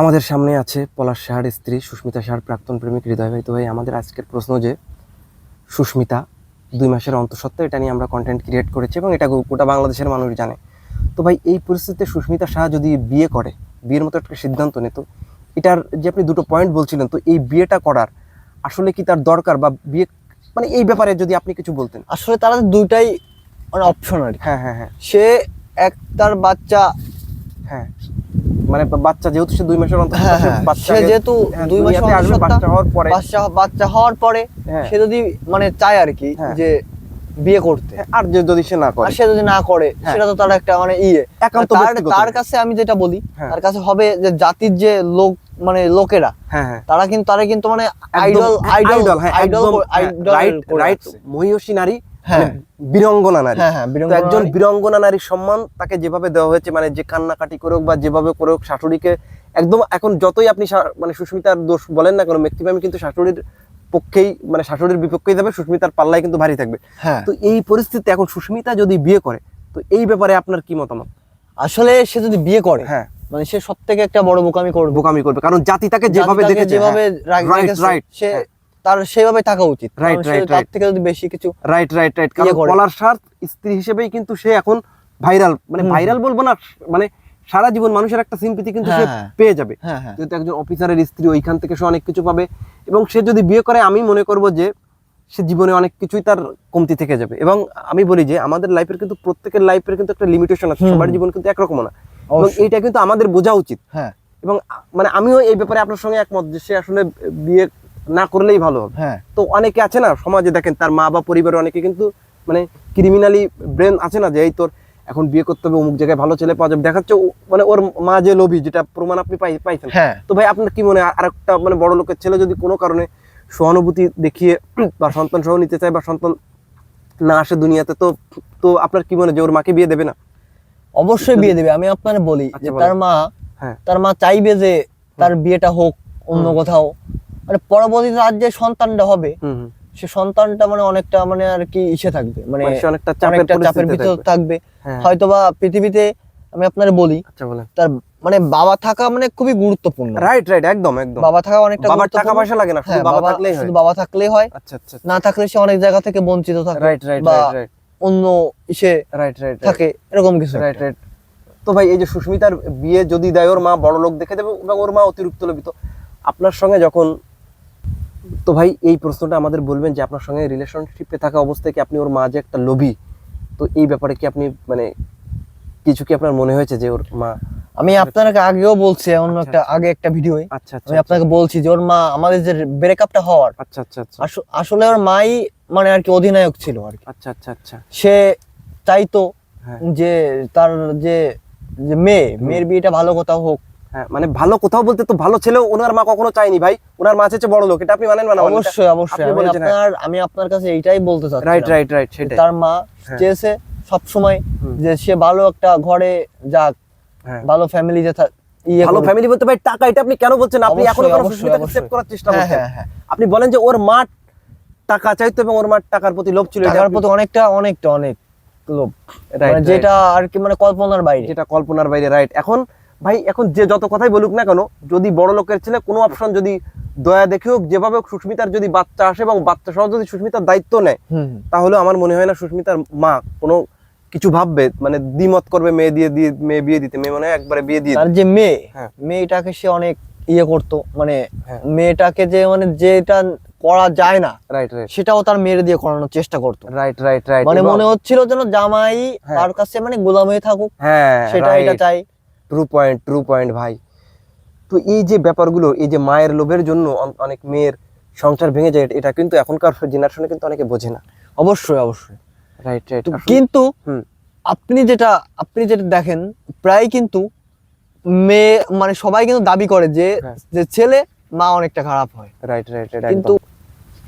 আমাদের সামনে আছে পলাশ সাহার স্ত্রী সুস্মিতা সাহার প্রাক্তন প্রেমিক হৃদয় ভাই। তো ভাই আমাদের আজকের প্রশ্ন যে সুস্মিতা দুই মাসের অন্তঃসত্ত্বা এটা নিয়ে আমরা কন্টেন্ট ক্রিয়েট করেছি এবং এটা গোটা বাংলাদেশের মানুষ জানে। তো ভাই এই পরিস্থিতিতে সুস্মিতা সাহা যদি বিয়ে করে বিয়ের মতো একটা সিদ্ধান্ত নিত এটার যে আপনি দুটো পয়েন্ট বলছিলেন তো এই বিয়েটা করার আসলে কি তার দরকার বা বিয়ে মানে এই ব্যাপারে যদি আপনি কিছু বলতেন। আসলে তারা দুইটাই মানে অপশন আর। হ্যাঁ হ্যাঁ হ্যাঁ। সে এক তার বাচ্চা হ্যাঁ। মানে বাচ্চা যেহেতু সে দুই মাসের অন্তর হ্যাঁ, হ্যাঁ, সে যেহেতু দুই মাসের বাচ্চা হওয়ার পরে বাচ্চা বাচ্চা হওয়ার পরে হ্যাঁ। সে যদি মানে চায় আর কি হ্যাঁ। যে বিয়ে করতে হ্যাঁ, আর যে- যদি সে না করে সে যদি না করে হ্যাঁ। সেটা তো তার একটা মানে ইয়ে একান্ত তার। কাছে আমি যেটা বলি হ্যাঁ। তার কাছে হবে যে জাতির যে লোক মানে লোকেরা হ্যাঁ হ্যাঁ তারা কিন্তু তারা কিন্তু মানে আইডল হ্যাঁ, আইডল হ্যাঁ, আইডল হ্যাঁ, right, মহিষী নারী হ্যাঁ। মানে বীরঙ্গনা নারী। হ্যাঁ হ্যাঁ একজন বীরঙ্গনা নারীর সম্মান তাকে যেভাবে দেওয়া হয়েছে মানে যে কান্নাকাটি করুক বা যেভাবে করুক শাশুড়িকে একদম এখন যতই আপনি মানে সুস্মিতার দোষ বলেন না কেন ম্যাক্সিমাম কিন্তু শাশুড়ির পক্ষেই মানে শাশুড়ির বিপক্ষেই যাবে সুস্মিতার পাল্লায় কিন্তু ভারী থাকবে। হ্যাঁ। তো এই পরিস্থিতিতে এখন সুস্মিতা যদি বিয়ে করে তো এই ব্যাপারে আপনার কি মতামত? আসলে সে যদি বিয়ে করে হ্যাঁ। মানে সে সব থেকে একটা বড় বোকামি করবে। বোকামি করবে কারণ জাতি তাকে যেভাবে দেখে যেভাবে সে তার সেভাবে থাকা উচিত। কারণ সে তার থেকে যদি বেশি কিছু রাইট রাইট রাইট কারণ ইয়ে করে। পলার সার স্ত্রী হিসেবেই কিন্তু সে এখন ভাইরাল মানে ভাইরাল বলব না মানে সারা জীবন মানুষের একটা সিম্পিতি কিন্তু সে হ্যাঁ। পেয়ে যাবে। হ্যাঁ হ্যাঁ। যেহেতু একজন অফিসারের স্ত্রী ওইখান থেকে সে অনেক কিছু পাবে। এবং সে যদি বিয়ে করে আমি মনে করব যে সে জীবনে অনেক কিছুই তার কমতি থেকে যাবে। এবং আমি বলি যে আমাদের লাইফের কিন্তু প্রত্যেকের লাইফের কিন্তু একটা লিমিটেশন আছে। সবার জীবন কিন্তু একরকম না। এবং। এইটা কিন্তু আমাদের বোঝা উচিত। হ্যাঁ। এবং মানে আমিও এই ব্যাপারে আপনার সঙ্গে একমত যে সে আসলে বিয়ে না করলেই ভালো হবে। হ্যাঁ। তো অনেকে আছে না সমাজে দেখেন তার মা বা পরিবারে অনেকে কিন্তু মানে ক্রিমিনালি ব্রেন আছে না যে এই তোর এখন বিয়ে করতে হবে অমুক জায়গায় ভালো ছেলে পাওয়া যাবে। দেখাচ্ছে মানে ওর মা যে লোভী যেটা প্রমাণ আপনি পাই পাইছেন। হ্যাঁ। তো ভাই আপনার কি মনে হয় আর একটা মানে বড় লোকের ছেলে যদি কোনো কারণে সহানুভূতি দেখিয়ে বা সন্তান সহ নিতে চায় বা সন্তান না আসে দুনিয়াতে তো তো আপনার কি মনে হয় যে ওর মাকে বিয়ে দেবে না? অবশ্যই বিয়ে দেবে। আমি আপনার বলি আচ্ছা, যে তার মা হ্যাঁ। তার মা চাইবে যে তার বিয়েটা হোক অন্য কোথাও। মানে পরবর্তীতে আর যে সন্তানটা হবে। সে সন্তানটা মানে অনেকটা মানে আর কি ইসে থাকবে। মানে মানে অনেকটা চাপের ভিতর থাকবে। হ্যাঁ। হয়তোবা পৃথিবীতে আমি আপনার বলি আচ্ছা তার মানে বাবা থাকা মানে খুবই গুরুত্বপূর্ণ। রাইট রাইট একদম একদম। বাবা থাকা অনেকটা বাবার টাকা পয়সা লাগে না শুধু হ্যাঁ, বাবা বাবা থাকলেই হয়। শুধু বাবা থাকলেই হয়। আচ্ছা আচ্ছা না থাকলে সে অনেক জায়গা থেকে বঞ্চিত থাকে রাইট রাইট বা রাইট রাইট অন্য ইসে রাইট রাইট থাকে এরকম কিছু রাইট রাইট তো ভাই এই যে সুস্মিতার বিয়ে যদি দেয় ওর মা বড় লোক দেখে দেবে এবং ওর মা অতিরিক্ত লোভিত আপনার সঙ্গে যখন তো ভাই এই প্রশ্নটা আমাদের বলবেন যে আপনার সঙ্গে রিলেশনশিপে থাকা অবস্থায় কি আপনি ওর মা যে একটা লোভী? তো এই ব্যাপারে কি আপনি মানে কিছু কি আপনার মনে হয়েছে যে ওর মা আমি আপনাকে আগেও বলছি অন্য আচ্ছা, একটা আগে একটা ভিডিওয়ে আচ্ছা আচ্ছা আমি আপনাকে বলছি যে ওর মা আমাদের যে ব্রেকআপটা হওয়ার আচ্ছা আচ্ছা আচ্ছা। আসলে ওর মাই মানে আর কি অধিনায়ক ছিল আর কি। আচ্ছা আচ্ছা আচ্ছা। সে চাইতো হ্যাঁ। যে তার যে মেয়ে মেয়ের বিয়েটা ভালো কথা হোক হ্যাঁ মানে ভালো কোথাও বলতে তো ভালো ছেলেও ওনার মা কখনো চায়নি ভাই। ওনার মা চেয়েছে বড় লোক এটা আপনি মানেন মানে অবশ্যই অবশ্যই। আমি হ্যাঁ। আপনার আমি আপনার কাছে এইটাই বলতে চাচ্ছি রাইট রাইট রাইট সেটাই। তার মা হ্যাঁ। চেয়েছে সব সময় যে সে ভালো একটা ঘরে যাক হ্যাঁ। ভালো ফ্যামিলিতে ইয়ে ভালো ফ্যামিলি বলতে ভাই টাকা এটা আপনি কেন বলছেন? আপনি এখনও সেভ করার চেষ্টা করছেন। আপনি বলেন যে ওর মা টাকা চাইতো এবং ওর মার টাকার প্রতি লোভ ছিল টাকার প্রতি অনেকটা অনেকটা অনেক লোভ। মানে যেটা আর কি মানে কল্পনার বাইরে। যেটা কল্পনার বাইরে রাইট এখন ভাই এখন যে যত কথাই বলুক না কেন যদি বড় লোকের ছেলে কোনো অপশন যদি দয়া দেখে হোক যেভাবে হোক সুস্মিতার যদি বাচ্চা আসে এবং বাচ্চা সহ যদি সুস্মিতার দায়িত্ব নেয়। তাহলে আমার মনে হয় না সুস্মিতার মা কোনো কিছু ভাববে মানে দ্বিমত করবে মেয়ে দিয়ে দিয়ে মেয়ে বিয়ে দিতে মেয়ে মনে হয় একবারে বিয়ে দিয়ে তার যে মেয়ে হ্যাঁ। মেয়েটাকে সে অনেক ইয়ে করতো মানে হ্যাঁ। মেয়েটাকে যে মানে যেটা করা যায় না রাইট রাইট সেটাও তার মেয়ের দিয়ে করানোর চেষ্টা করতো রাইট রাইট রাইট মানে মনে হচ্ছিল যেন জামাই হ্যাঁ। তার কাছে মানে গোলাম হয়ে থাকুক হ্যাঁ সেটা এটা চাই ট্রু পয়েন্ট ট্রু পয়েন্ট ভাই। তো এই যে ব্যাপারগুলো এই যে মায়ের লোভের জন্য অনেক মেয়ের সংসার ভেঙে যায় এটা কিন্তু এখনকার জেনারেশনে কিন্তু অনেকে বোঝে না। অবশ্যই অবশ্যই। রাইট রাইট কিন্তু আপনি যেটা আপনি যেটা দেখেন প্রায় কিন্তু মেয়ে মানে সবাই কিন্তু দাবি করে যে হ্যাঁ। যে ছেলে মা অনেকটা খারাপ হয়। রাইট রাইট রাইট কিন্তু